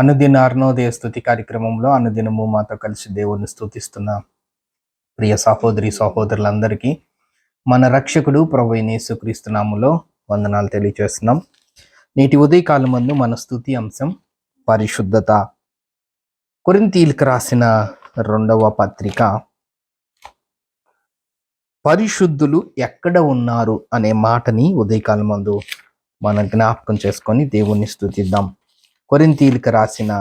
అనుదిన అర్ణోదయ స్థుతి కార్యక్రమంలో అనుదినము మాతో కలిసి దేవుని స్థుతిస్తున్న ప్రియ సహోదరి సహోదరులందరికీ మన రక్షకుడు ప్రభు నేసుక్రీస్తునాములో వందనాలు తెలియజేస్తున్నాం. నేటి ఉదయకాలమందు మన స్థుతి అంశం పరిశుద్ధత. కొరింతీలకు రాసిన రెండవ పత్రిక పరిశుద్ధులు ఎక్కడ ఉన్నారు అనే మాటని ఉదయకాలం మందు మనం జ్ఞాపకం చేసుకొని దేవుణ్ణి స్థుతిద్దాం కొరింతీలకు రాసిన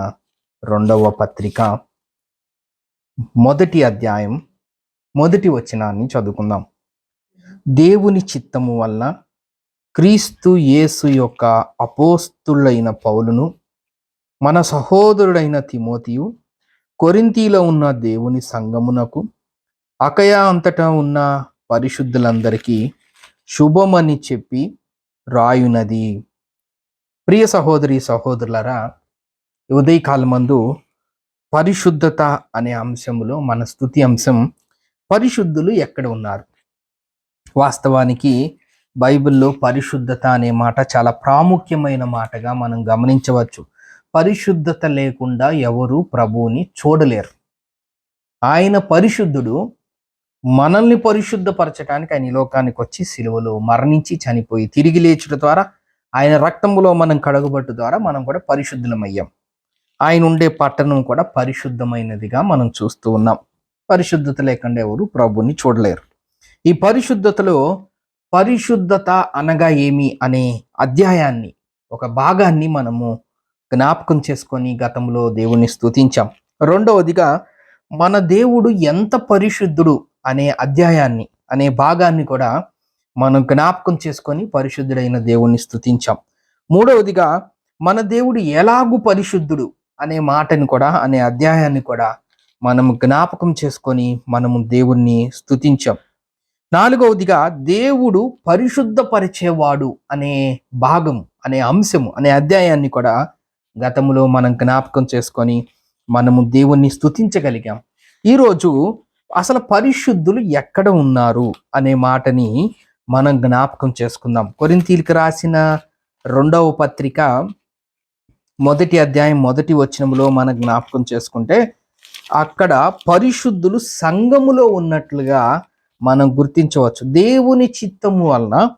రెండవ పత్రిక మొదటి అధ్యాయం మొదటి వచనాన్ని చదువుకుందాం. దేవుని చిత్తము వలన క్రీస్తు యేసు యొక్క అపోస్తులైన పౌలును మన సహోదరుడైన తిమోతియు కొరింతీలో ఉన్న దేవుని సంగమునకు అకయా అంతటా ఉన్న పరిశుద్ధులందరికీ శుభమని చెప్పి రాయునది. ప్రియ సహోదరి సహోదరులరా ఉదయకాలమందు పరిశుద్ధత అనే అంశంలో మన స్థుతి అంశం పరిశుద్ధులు ఎక్కడ ఉన్నారు? వాస్తవానికి బైబిల్లో పరిశుద్ధత అనే మాట చాలా ప్రాముఖ్యమైన మాటగా మనం గమనించవచ్చు. పరిశుద్ధత లేకుండా ఎవరు ప్రభువుని చూడలేరు. ఆయన పరిశుద్ధుడు మనల్ని పరిశుద్ధపరచడానికి ఆయన ఈ లోకానికి వచ్చి సిలువలో మరణించి చనిపోయి తిరిగి లేచుట ద్వారా ఆయన రక్తములో మనం కడగబట్టు ద్వారా మనం కూడా పరిశుద్ధులమయ్యాం. ఆయన ఉండే పట్టణం కూడా పరిశుద్ధమైనదిగా మనం చూస్తూ ఉన్నాం. పరిశుద్ధత లేకుండా ఎవరు ప్రభుని చూడలేరు. ఈ పరిశుద్ధతలో పరిశుద్ధత అనగా ఏమి అనే అధ్యాయాన్ని ఒక భాగాన్ని మనము జ్ఞాపకం చేసుకొని గతంలో దేవుణ్ణి స్థుతించాం రెండవదిగా మన దేవుడు ఎంత పరిశుద్ధుడు అనే అధ్యాయాన్ని అనే భాగాన్ని కూడా మనం జ్ఞాపకం చేసుకొని పరిశుద్ధుడైన దేవుణ్ణి స్థుతించాం మూడవదిగా మన దేవుడు ఎలాగు పరిశుద్ధుడు అనే మాటని కూడా అనే అధ్యాయాన్ని కూడా మనం జ్ఞాపకం చేసుకొని మనము దేవుణ్ణి స్థుతించాం నాలుగవదిగా దేవుడు పరిశుద్ధపరిచేవాడు అనే భాగం అనే అంశము అనే అధ్యాయాన్ని కూడా గతంలో మనం జ్ఞాపకం చేసుకొని మనము దేవుణ్ణి స్థుతించగలిగాం ఈరోజు అసలు పరిశుద్ధులు ఎక్కడ ఉన్నారు అనే మాటని మనం జ్ఞాపకం చేసుకుందాం. కొరింతీలకు రాసిన రెండవ పత్రిక మొదటి అధ్యాయం మొదటి వచనములో మనం జ్ఞాపకం చేసుకుంటే అక్కడ పరిశుద్ధులు సంఘములో ఉన్నట్లుగా మనం గుర్తించవచ్చు. దేవుని చిత్తము వలన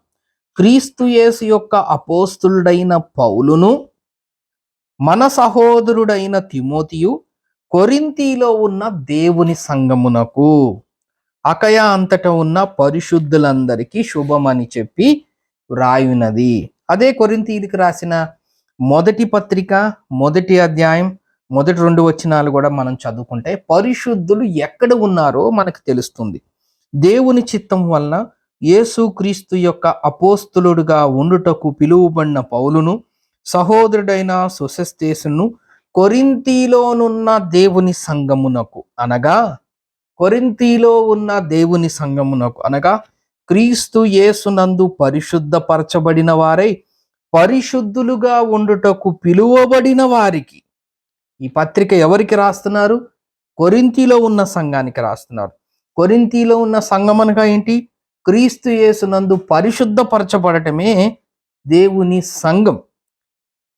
క్రీస్తు యేసు యొక్క అపోస్తులుడైన పౌలును మన సహోదరుడైన తిమోతియు కొరింతీలో ఉన్న దేవుని సంగమునకు అకయ అంతట ఉన్న పరిశుద్ధులందరికీ శుభమని చెప్పి వ్రాయునది అదే కొరింతీదికి రాసిన మొదటి పత్రిక మొదటి అధ్యాయం మొదటి రెండు వచనాలు కూడా మనం చదువుకుంటే పరిశుద్ధులు ఎక్కడ ఉన్నారో మనకు తెలుస్తుంది. దేవుని చిత్తం వలన యేసుక్రీస్తు యొక్క అపోస్తులుడుగా ఉండుటకు పిలువబడిన పౌలును సహోదరుడైన సుసస్తేసును కొరింతీలోనున్న దేవుని సంగమునకు అనగా కొరింతీలో ఉన్న దేవుని సంఘమునకు అనగా క్రీస్తు యేసునందు పరిశుద్ధపరచబడిన వారై పరిశుద్ధులుగా ఉండుటకు పిలువబడిన వారికి. ఈ పత్రిక ఎవరికి రాస్తున్నారు? కొరింతీలో ఉన్న సంఘానికి రాస్తున్నారు. కొరింతీలో ఉన్న సంఘం అనగా ఏంటి? క్రీస్తు యేసునందు పరిశుద్ధపరచబడటమే దేవుని సంఘం.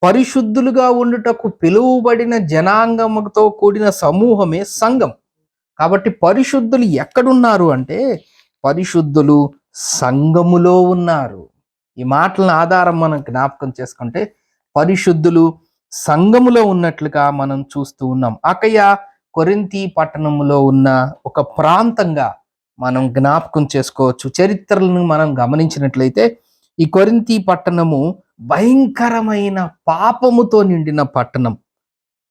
పరిశుద్ధులుగా ఉండుటకు పిలువబడిన జనాంగముతో కూడిన సమూహమే సంఘం. కాబట్టి పరిశుద్ధులు ఎక్కడున్నారు అంటే పరిశుద్ధులు సంఘములో ఉన్నారు. ఈ మాటలను ఆధారం మనం జ్ఞాపకం చేసుకుంటే పరిశుద్ధులు సంఘములో ఉన్నట్లుగా మనం చూస్తూ ఉన్నాం. అకయ్య కొరింతి పట్టణములో ఉన్న ఒక ప్రాంతంగా మనం జ్ఞాపకం చేసుకోవచ్చు. చరిత్రలను మనం గమనించినట్లయితే ఈ కొరింతి పట్టణము భయంకరమైన పాపముతో నిండిన పట్టణం.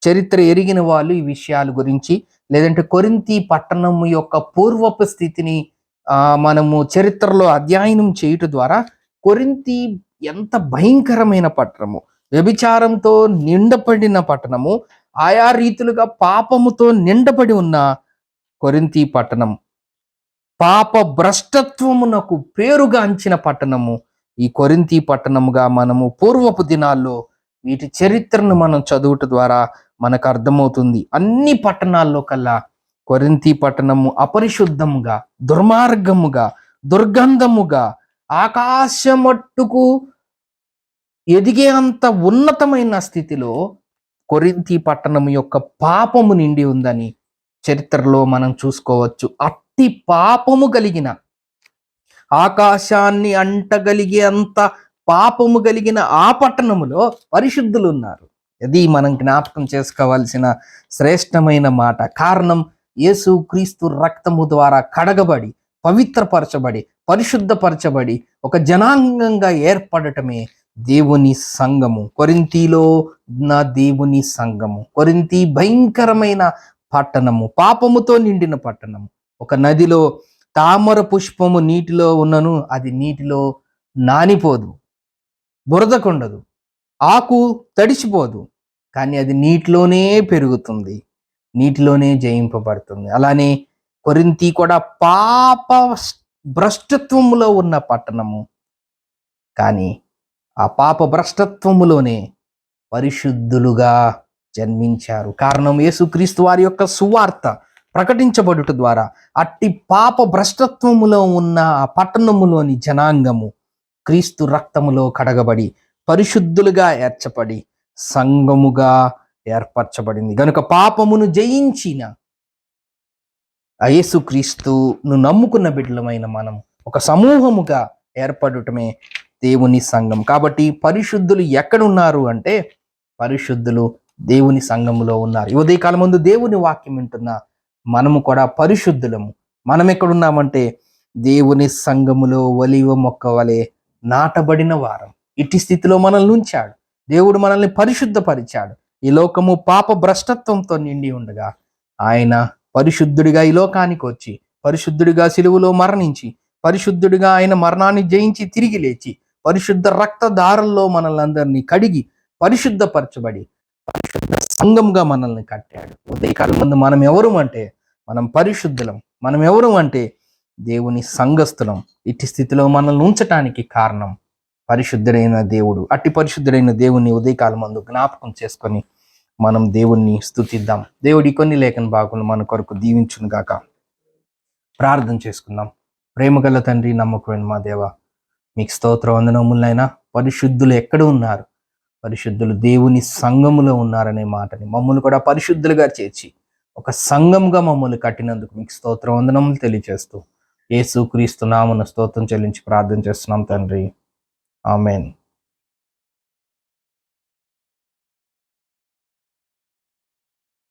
చరిత్ర ఎరిగిన వాళ్ళు ఈ విషయాల గురించి లేదంటే కొరింతి పట్టణము యొక్క పూర్వపు స్థితిని మనము చరిత్రలో అధ్యయనం చేయుట ద్వారా కొరింతి ఎంత భయంకరమైన పట్టణము. వ్యభిచారంతో నిండపడిన పట్టణము ఆయా రీతులుగా పాపముతో నిండబడి ఉన్న కొరింతి పట్టణం. పాప భ్రష్టత్వమునకు పేరుగాంచిన పట్టణము. ఈ కొరింతి పట్టణముగా మనము పూర్వపు దినాల్లో వీటి చరిత్రను మనం చదువుట ద్వారా మనకు అర్థమవుతుంది. అన్ని పట్టణాల్లో కల్లా కొరింతి పట్టణము అపరిశుద్ధముగా దుర్మార్గముగా దుర్గంధముగా ఆకాశమట్టుకు ఎదిగే అంత ఉన్నతమైన స్థితిలో కొరింతి పట్టణం యొక్క పాపము నిండి ఉందని చరిత్రలో మనం చూసుకోవచ్చు. అట్టి పాపము కలిగిన ఆకాశాన్ని అంటగలిగే అంత పాపము కలిగిన ఆ పట్టణములో పరిశుద్ధులు ఉన్నారు ఇది మనం జ్ఞాపకం చేసుకోవాల్సిన శ్రేష్టమైన మాట. కారణం యేసు క్రీస్తు రక్తము ద్వారా కడగబడి పవిత్రపరచబడి పరిశుద్ధపరచబడి ఒక జనాంగంగా ఏర్పడటమే దేవుని సంఘము. కొరింతిలో నా దేవుని సంఘము. కొరింతి భయంకరమైన పట్టణము. పాపముతో నిండిన పట్టణము. ఒక నదిలో తామర పుష్పము నీటిలో ఉన్నను అది నీటిలో నానిపోదు బురదకుండదు ఆకు తడిచిపోదు. కానీ అది నీటిలోనే పెరుగుతుంది. నీటిలోనే జయింపబడుతుంది. అలానే కొరింతి కూడా పాప భ్రష్టత్వములో ఉన్న పట్టణము. కానీ ఆ పాప భ్రష్టత్వములోనే పరిశుద్ధులుగా జన్మించారు. కారణం యేసుక్రీస్తు వారి యొక్క సువార్త ప్రకటించబడుట ద్వారా అట్టి పాప భ్రష్టత్వములో ఉన్న ఆ పట్టణములోని జనాంగము క్రీస్తు రక్తములో కడగబడి పరిశుద్ధులుగా ఏర్చబడి సంఘముగా ఏర్పరచబడింది. గనుక పాపమును జయించిన యేసుక్రీస్తును నమ్ముకున్న బిడ్డలమైన మనం ఒక సమూహముగా ఏర్పడటమే దేవుని సంఘం. కాబట్టి పరిశుద్ధులు ఎక్కడున్నారు అంటే పరిశుద్ధులు దేవుని సంఘములో ఉన్నారు. ఈ ఉదయకాలం ముందు దేవుని వాక్యం వింటున్న మనము కూడా పరిశుద్ధులము. మనం ఎక్కడున్నామంటే దేవుని సంఘములో ఒలివ మొక్క వలె నాటబడిన వారం. ఇట్టి స్థితిలో మనల్ని ఉంచాడు. దేవుడు మనల్ని పరిశుద్ధపరిచాడు. ఈ లోకము పాప భ్రష్టత్వంతో నిండి ఉండగా ఆయన పరిశుద్ధుడిగా ఈ లోకానికి వచ్చి పరిశుద్ధుడిగా సిలువలో మరణించి పరిశుద్ధుడిగా ఆయన మరణాన్ని జయించి తిరిగి లేచి పరిశుద్ధ రక్తదారుల్లో మనల్ని అందరినీ కడిగి పరిశుద్ధపరచబడి పరిశుద్ధ సంఘంగా మనల్ని కట్టాడు. ఉదయకాలం ముందు మనం ఎవరు అంటే మనం పరిశుద్ధులం. మనం ఎవరు అంటే దేవుని సంఘస్థులం. ఇట్టి స్థితిలో మనల్ని ఉంచటానికి కారణం పరిశుద్ధుడైన దేవుడు. అట్టి పరిశుద్ధుడైన దేవుని ఉదయకాలమందు జ్ఞాపకం చేసుకొని మనం దేవుణ్ణి స్తుతిద్దాం. దేవుడి కొన్ని లేఖన భాగంలో మన కొరకు దీవించును గాక. ప్రార్థన చేసుకుందాం. ప్రేమగల తండ్రి నమ్మకమైన మా దేవ మీకు స్తోత్ర వందనములైనా పరిశుద్ధులు ఎక్కడ ఉన్నారు? పరిశుద్ధులు దేవుని సంఘములో ఉన్నారనే మాటని మమ్మల్ని కూడా పరిశుద్ధులుగా చేర్చి ఒక సంఘంగా మమ్మల్ని కట్టినందుకు మీకు స్తోత్ర వందనములు తెలియజేస్తూ యేసు క్రీస్తు నామున స్తోత్రం చెల్లించి ప్రార్థన చేస్తున్నాం తండ్రి. Amen.